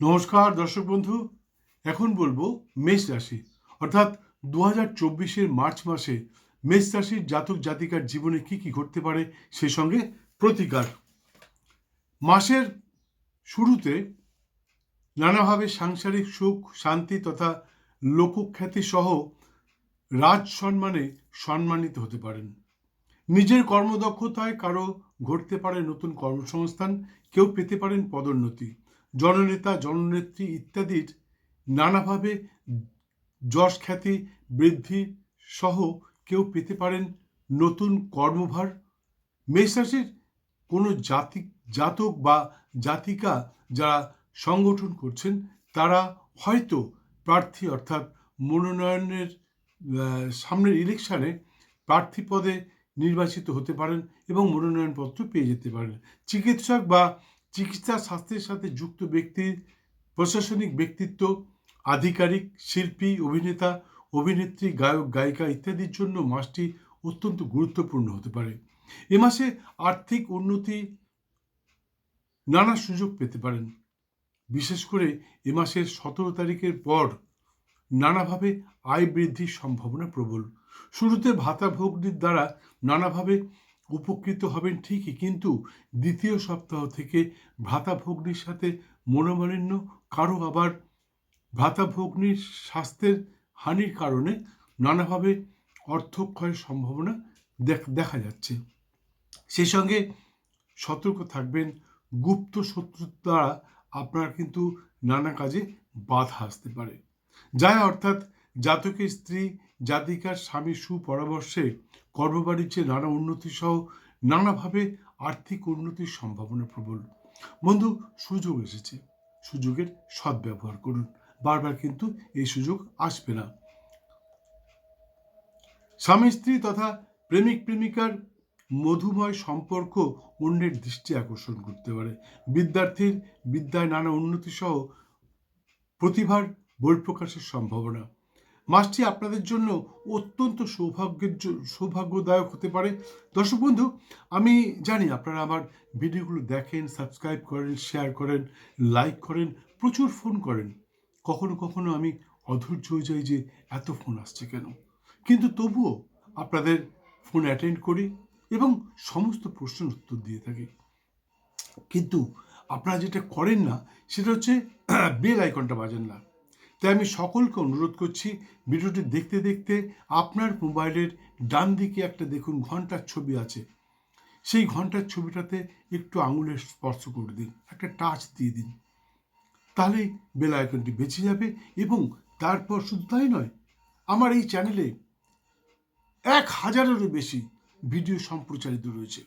নমস্কার, দর্শক বন্ধু। এখন বলব মেষ রাশি। অর্থাৎ দু হাজার চব্বিশের মার্চ মাসে মেষ রাশির জাতক জাতিকার জীবনে কি কি ঘটতে পারে সে সঙ্গে প্রতিকার। মাসের শুরুতে নানাভাবে সাংসারিক সুখ, শান্তি তথা লোকখ্যাতি সহ রাজ সম্মানে সম্মানিত হতে পারেন। নিজের কর্মদক্ষতায় কারও ঘটতে পারে নতুন কর্মসংস্থান, কেউ পেতে পারেন পদোন্নতি। জননেতা, জননেত্রী ইত্যাদির নানাভাবে যশ খ্যাতি, বৃদ্ধি সহ কেউ পেতে পারেন নতুন কর্মভার। মেষ রাশির কোনো জাতি, জাতক বা জাতিকা যারা সংগঠন করছেন, তারা হয়তো প্রার্থী অর্থাৎ মনোনয়নের সামনের ইলেকশনে প্রার্থী পদে নির্বাচিত হতে পারেন এবং মনোনয়নপত্র পেয়ে যেতে পারেন। চিকিৎসক বা চিকিৎসা শাস্ত্রের সাথে যুক্ত ব্যক্তির প্রশাসনিক ব্যক্তিত্ব, আধিকারিক, শিল্পী, অভিনেতা, অভিনেত্রী, গায়ক, গায়িকা ইত্যাদির জন্য মাসটি অত্যন্ত গুরুত্বপূর্ণ হতে পারে। এ মাসে আর্থিক উন্নতি নানা সুযোগ পেতে পারেন। বিশেষ করে এ মাসের সতেরো তারিখের পর নানাভাবে আয় বৃদ্ধির সম্ভাবনা প্রবল। শুরুতে ভাতা ভোগটির দ্বারা নানাভাবে উপকৃত হবেন ঠিকই, কিন্তু দ্বিতীয় সপ্তাহ থেকে ভ্রাতা ভগ্নির সাথে মনোমালিন্য, কারও আবার ভ্রাতা ভগ্নির স্বাস্থ্যের হানির কারণে নানাভাবে অর্থক্ষয়ের সম্ভাবনা দেখ- যাচ্ছে। সেই সঙ্গে সতর্ক থাকবেন, গুপ্ত শত্রুর দ্বারা আপনার কিন্তু নানা কাজে বাধা আসতে পারে। যা অর্থাৎ জাতকের স্ত্রী, জাতিকার স্বামী সুপরামর্শে কর্মবাণিজ্যে নানা উন্নতি সহ নানাভাবে আর্থিক উন্নতির সম্ভাবনা প্রবল। বন্ধু, সুযোগ এসেছে। সুযোগের সদ্ব্যবহার করুন। বারবার কিন্তু এই সুযোগ আসবে না। স্বামী, স্ত্রী তথা প্রেমিক, প্রেমিকার মধুময় সম্পর্ক অন্যের দৃষ্টি আকর্ষণ করতে পারে। বিদ্যার্থীর বিদ্যায় নানা উন্নতি সহ প্রতিভার বহিঃপ্রকাশের সম্ভাবনা। মাসটি আপনাদের জন্য অত্যন্ত সৌভাগ্যের সৌভাগ্যদায়ক হতে পারে। দর্শক বন্ধু, আমি জানি আপনারা আমার ভিডিওগুলো দেখেন সাবস্ক্রাইব করেন শেয়ার করেন লাইক করেন, প্রচুর ফোন করেন। কখনো কখনো আমি অধৈর্য হয়ে যাই যে এত ফোন আসছে কেন? কিন্তু তবুও আপনাদের ফোন অ্যাটেন্ড করি এবং সমস্ত প্রশ্নের উত্তর দিয়ে থাকি। কিন্তু আপনারা যেটা করেন না, সেটা হচ্ছে বেল আইকনটা বাজেন না। তাই আমি সকলকে অনুরোধ করছি ভিডিওটি দেখতে দেখতে আপনার মোবাইলের ডান দিকে একটা দেখুন ঘণ্টার ছবি আছে। সেই ঘণ্টার ছবিটাতে একটু আঙুলের স্পর্শ করে দিন, একটা টাচ দিয়ে দিন। তাহলেই বেল আইকনটি বেঁচে যাবে এবং তারপর শুধু তাই নয়, আমার এই চ্যানেলে এক হাজারেরও বেশি ভিডিও সম্প্রচারিত রয়েছে।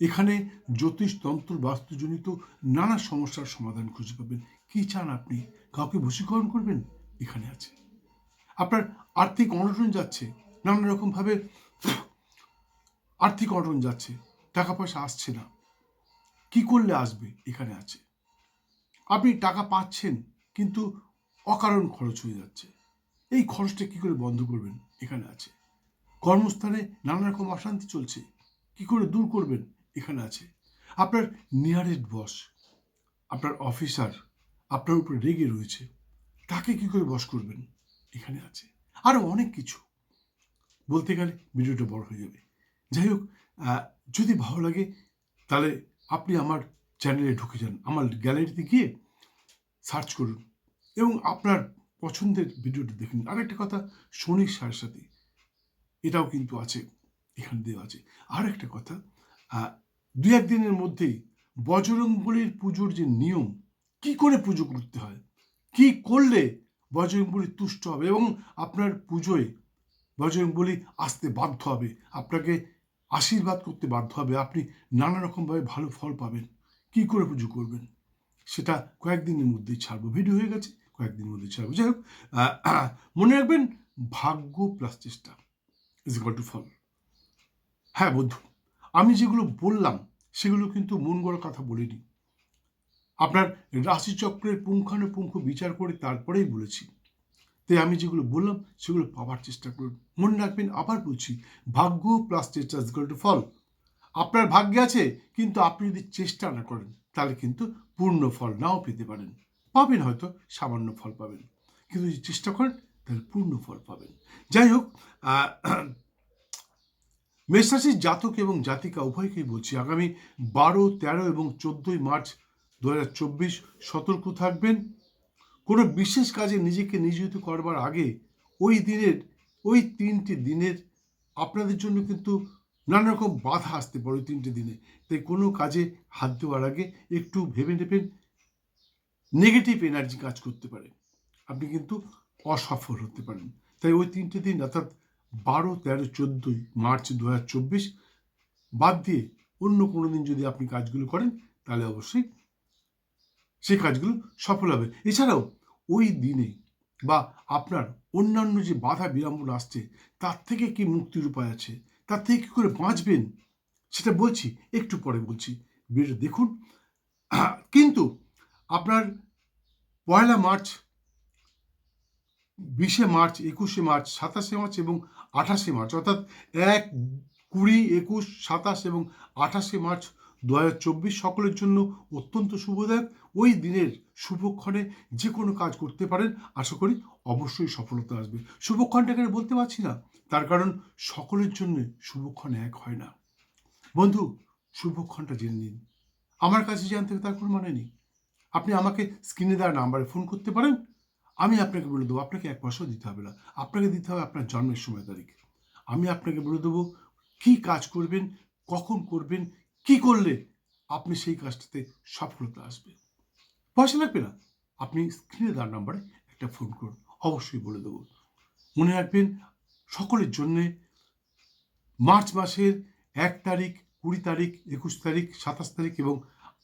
এখানে জ্যোতিষতন্ত্র বাস্তুজনিত নানা সমস্যার সমাধান খুঁজে পাবেন। কি চান আপনি? কাউকে বশীকরণ করবেন? এখানে আছে। আপনার আর্থিক অনটন যাচ্ছে। নানা রকমভাবে আর্থিক অনটন যাচ্ছে। টাকা পয়সা আসছে না। কি করলে আসবে? এখানে আছে। আপনি টাকা পাচ্ছেন, কিন্তু অকারণ খরচ হয়ে যাচ্ছে। এই খরচটা কি করে বন্ধ করবেন? এখানে আছে। কর্মস্থানে নানা রকম অশান্তি চলছে। কি করে দূর করবেন? এখানে আছে। আপনার নিয়ারেস্ট বস আপনার অফিসার আপনার উপরে রেগে রয়েছে। তাকে কি করে বস করবেন? এখানে আছে। আরও অনেক কিছু। বলতে গেলে ভিডিওটা বড় হয়ে যাবে। যাই হোক যদি ভালো লাগে, তাহলে আপনি আমার চ্যানেলে ঢুকে যান। আমার গ্যালারিতে গিয়ে সার্চ করুন এবং আপনার পছন্দের ভিডিওটা দেখুন। আরেকটা কথা শনি সাড়ে সাথে এটাও কিন্তু আছে, এখানে দেওয়া আছে। আর একটা কথা দু একদিনের মধ্যেই বজরংবলির পুজোর যে নিয়ম কি করে পুজো করতে হয়? কি করলে বজরংবলী তুষ্ট হবে এবং আপনার পুজোয় বজরংবলী আসতে বাধ্য হবে? আপনাকে আশীর্বাদ করতে বাধ্য হবে। আপনি নানা রকমভাবে ভালো ফল পাবেন। কি করে পুজো করবেন? সেটা কয়েকদিনের মধ্যেই ছাড়বো। ভিডিও হয়ে গেছে, কয়েকদিনের মধ্যে ছাড়বো। যাই হোক মনে রাখবেন ভাগ্য প্লাস চেষ্টা ইজ ইকাল টু ফল। হ্যাঁ বন্ধু, আমি যেগুলো বললাম, সেগুলো কিন্তু মন গড়া কথা বলিনি। আপনার রাশিচক্রের পুঙ্খানুপুঙ্খ বিচার করে তারপরেই বলেছি। তাই আমি যেগুলো বললাম, সেগুলো পাওয়ার চেষ্টা করুন। মনে রাখবেন, আবার বলছি, ভাগ্য প্লাস চেষ্টা ইজ টু ফল। আপনার ভাগ্যে আছে, কিন্তু আপনি যদি চেষ্টা না করেন, তাহলে কিন্তু পূর্ণ ফল নাও পেতে পারেন। পাবেন হয়তো, সামান্য ফল পাবেন। কিন্তু যদি চেষ্টা করেন, তাহলে পূর্ণ ফল পাবেন। যাই হোক মেষরাশির জাতক এবং জাতিকা উভয়কেই বলছি, আগামী বারো, তেরো এবং চোদ্দোই মার্চ দু হাজার চব্বিশ সতর্ক থাকবেন। কোনো বিশেষ কাজে নিজেকে নিয়োজিত করবার আগে ওই দিনের, ওই তিনটি দিনের আপনাদের জন্য কিন্তু নানা রকম বাধা আসতে পারে ওই তিনটে দিনে। তাই কোনো কাজে হাত দেওয়ার আগে একটু ভেবে নেবেন নেগেটিভ এনার্জি কাজ করতে পারে। আপনি কিন্তু অসফল হতে পারেন। তাই ওই তিনটে দিন অর্থাৎ বারো, তেরো, চোদ্দোই মার্চ দু হাজার চব্বিশ বাদ দিয়ে অন্য কোনো দিন যদি আপনি কাজগুলো করেন, তাহলে অবশ্যই সেই কাজগুলো সফল হবে। এছাড়াও ওই দিনে বা আপনার অন্যান্য যে বাধা বিড়ম্বনা আসছে, তার থেকে কি মুক্তির উপায় আছে? তার থেকে কী করে বাঁচবেন? সেটা বলছি, একটু পরে বলছি। ভিডিও দেখুন। কিন্তু আপনার পয়লা মার্চ, বিশে মার্চ, একুশে মার্চ, সাতাশে মার্চ এবং আঠাশে মার্চ, অর্থাৎ এক কুড়ি, একুশ, সাতাশ এবং আঠাশে মার্চ দু হাজার চব্বিশ সকলের জন্য অত্যন্ত শুভদায়ক। ওই দিনের শুভক্ষণে যে কোনো কাজ করতে পারেন। আশা করি অবশ্যই সফলতা আসবে। শুভক্ষণটা এখানে বলতে পারছি না। তার কারণ সকলের জন্য শুভক্ষণ এক হয় না। বন্ধু শুভক্ষণটা জেনে নিন। আমার কাছে জানতে তার কোনো মানে নেই। আপনি আমাকে স্ক্রিনে দেওয়া নাম্বারে ফোন করতে পারেন। আমি আপনাকে বলে দেবো, আপনাকে এক পয়সাও দিতে হবে না। আপনাকে দিতে হবে আপনার জন্মের সময় তারিখ। আমি আপনাকে বলে দেবো, কী কাজ করবেন, কখন করবেন কি করলে আপনি সেই কাজটাতে সফলতা আসবে? পয়সা লাগবে না। আপনি স্ক্রিনে দেওয়ার নাম্বারে একটা ফোন করুন। অবশ্যই বলে দেবো। মনে রাখবেন, সকলের জন্যে মার্চ মাসের এক তারিখ, কুড়ি তারিখ, একুশ তারিখ, সাতাশ তারিখ এবং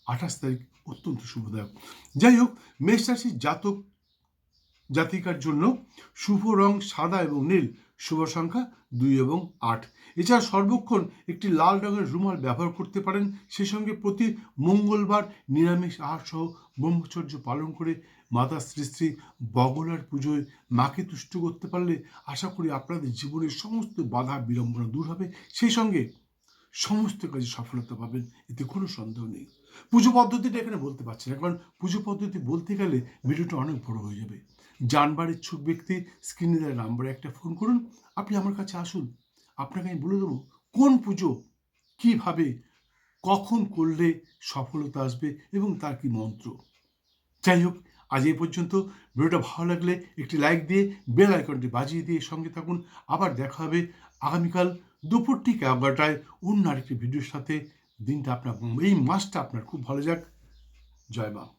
আঠাশ তারিখ অত্যন্ত শুভদায়ক। যাই হোক মেষ রাশির জাতক জাতিকার জন্য শুভ রং সাদা এবং নীল শুভ সংখ্যা দুই এবং আট। এছাড়া সর্বক্ষণ একটি লাল রঙের রুমাল ব্যবহার করতে পারেন। সেই সঙ্গে প্রতি মঙ্গলবার নিরামিষ আহার সহ ব্রহ্মচর্য পালন করে মাতা শ্রী শ্রী বগলার পুজোয় মাকে তুষ্ট করতে পারলে আশা করি আপনাদের জীবনের সমস্ত বাধা, বিড়ম্বনা দূর হবে। সেই সঙ্গে সমস্ত কাজে সফলতা পাবেন, এতে কোনো সন্দেহ নেই। পুজো পদ্ধতিটা এখানে বলতে পারছি না, কারণ পুজো পদ্ধতি বলতে গেলে ভিডিওটা অনেক বড় হয়ে যাবে। জানবার ইচ্ছুক ব্যক্তি স্ক্রিনে দেওয়া নাম্বারে একটা ফোন করুন। আপনি আমার কাছে আসুন। আপনাকে আমি বলে দেবো কোন পুজো কীভাবে, কখন করলে সফলতা আসবে এবং তার কি মন্ত্র। যাই হোক, আজ এই পর্যন্ত। ভিডিওটা ভালো লাগলে একটি লাইক দিয়ে বেল আইকনটি বাজিয়ে দিয়ে সঙ্গে থাকুন। আবার দেখা হবে আগামীকাল দুপুর ঠিক এগারোটায় অন্য আরেকটি ভিডিওর সাথে। দিনটা আপনার, এই মাসটা আপনার খুব ভালো যাক। জয় মা।